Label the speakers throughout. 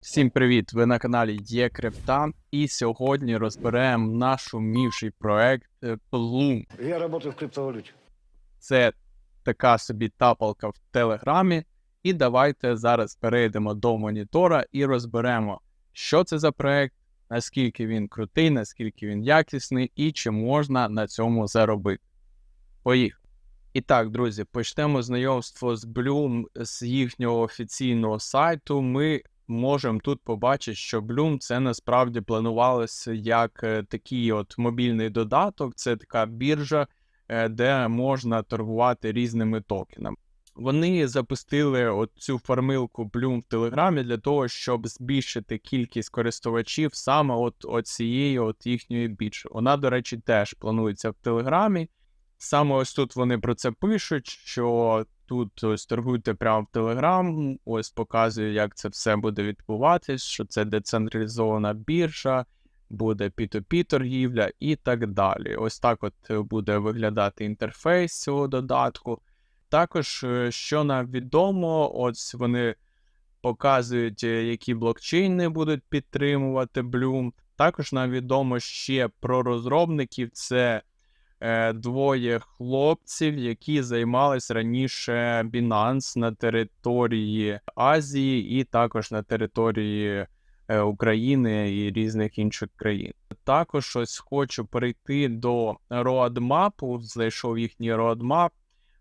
Speaker 1: Всім привіт! Ви на каналі Є Крипта, і сьогодні розберемо наш умніший проект е,
Speaker 2: Я работаю в криптовалюте.
Speaker 1: Це така собі тапалка в Телеграмі. І давайте зараз перейдемо до монітора і розберемо, що це за проект, наскільки він крутий, наскільки він якісний і чи можна на цьому заробити. Поїхали! І так, друзі, почнемо знайомство з Bloom з їхнього офіційного сайту. Ми можемо тут побачити, що Bloom це насправді планувалося як е, такий от мобільний додаток, це така біржа, е, де можна торгувати різними токенами. Вони запустили от цю формилку Bloom в Телеграмі для того, щоб збільшити кількість користувачів саме от, от цієї от їхньої біржі. Вона, до речі, теж планується в Телеграмі. Саме ось тут вони про це пишуть, що тут ось торгуйте прямо в Телеграм, ось показує, як це все буде відбуватись, що це децентралізована біржа, буде P2P торгівля і так далі. Ось так от е, буде виглядати інтерфейс цього додатку. Також, е, що нам відомо, ось вони показують, е, які блокчейни будуть підтримувати Bloom. Також нам відомо ще про розробників. Це двоє хлопців, які займались раніше Binance на території Азії і також на території е, України і різних інших країн. Також ось хочу перейти до роадмапу, знайшов їхній роадмап.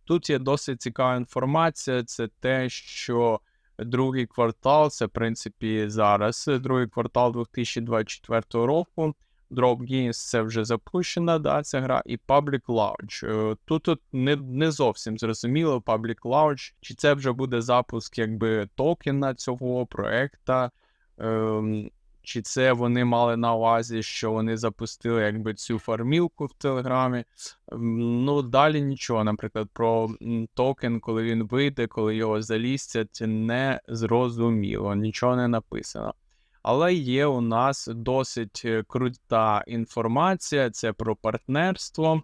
Speaker 1: Тут є досить цікава інформація. Це те, що другий квартал, це в принципі зараз е, другий квартал 2024 року. Drop це вже запущена, да, ця гра, і Public Launch. Е, Тут, не, не зовсім зрозуміло Public Launch, чи це вже буде запуск якби токена цього проекта, ем, чи це вони мали на увазі, що вони запустили якби цю формілку в Телеграмі. Ем, Ну, далі нічого, наприклад, про токен, коли він вийде, коли його залістять, не зрозуміло, нічого не написано. Але є у нас досить е, крута інформація. Це про партнерство,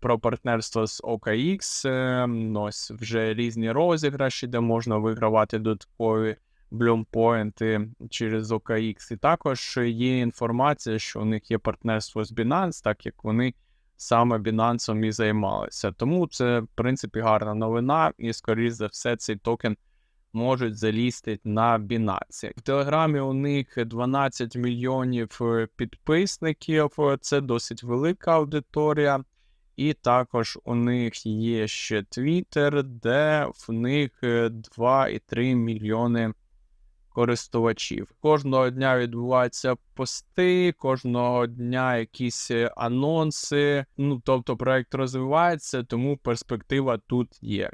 Speaker 1: про партнерство з OKX. е, Ось вже різні розіграші, де можна вигравати додаткові блюмпоінти через OKX. І також є інформація, що у них є партнерство з Binance, так як вони саме Binance і займалися. Тому це, в принципі, гарна новина, і, скоріш за все, цей токен можуть залізти на Binance. В Телеграмі у них 12 мільйонів е, підписників, е, це досить велика аудиторія. І також у них є ще Twitter, де в них е, 2,3 мільйони користувачів. Кожного дня відбуваються пости, кожного дня якісь е, анонси. Ну тобто проект розвивається, тому перспектива тут є.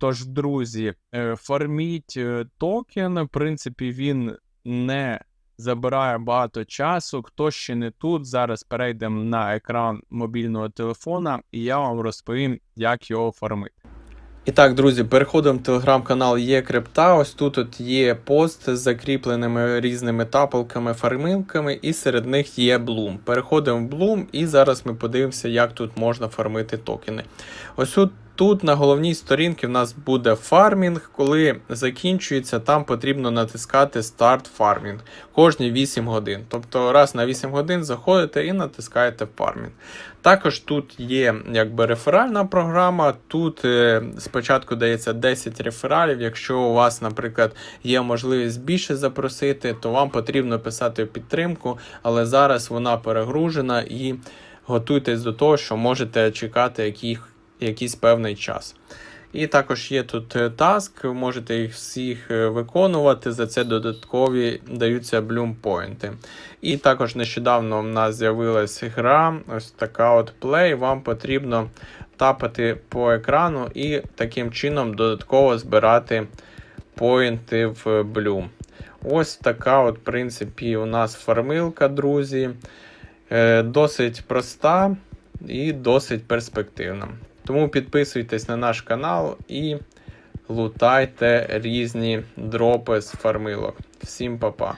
Speaker 1: Тож, друзі, е, форміть е, токен. В принципі, він не забирає багато часу. Хто ще не тут, зараз перейдемо на екран мобільного телефона, і я вам розповім, як його формити. І так, друзі, переходимо в телеграм-канал Є Крипта. Ось тут от є пост з закріпленими різними тапалками, фармилками, і серед них є Bloom. Переходимо в Bloom, і зараз ми подивимося, як тут можна фармити токени. Ось тут. Тут на головній сторінці в нас буде фармінг. Коли закінчується, там потрібно натискати старт фармінг кожні 8 годин. Тобто раз на 8 годин заходите і натискаєте фармінг. Також тут є якби реферальна програма. Тут е, спочатку дається 10 рефералів. Якщо у вас, наприклад, є можливість більше запросити, то вам потрібно писати підтримку, але зараз вона перегружена і готуйтесь до того, що можете чекати яких якийсь певний час. І також є тут е, таск, ви можете їх всіх е, виконувати. За це додаткові даються блюмпоінти. І також нещодавно в нас з'явилась гра, ось така от плей. Вам потрібно тапати по екрану і таким чином додатково збирати поінти в Bloom. Ось така, от, в принципі, у нас формилка, друзі. Е, Досить проста і досить перспективна. Тому підписуйтесь на наш канал і лутайте різні дропи з фармилок. Всім па-па!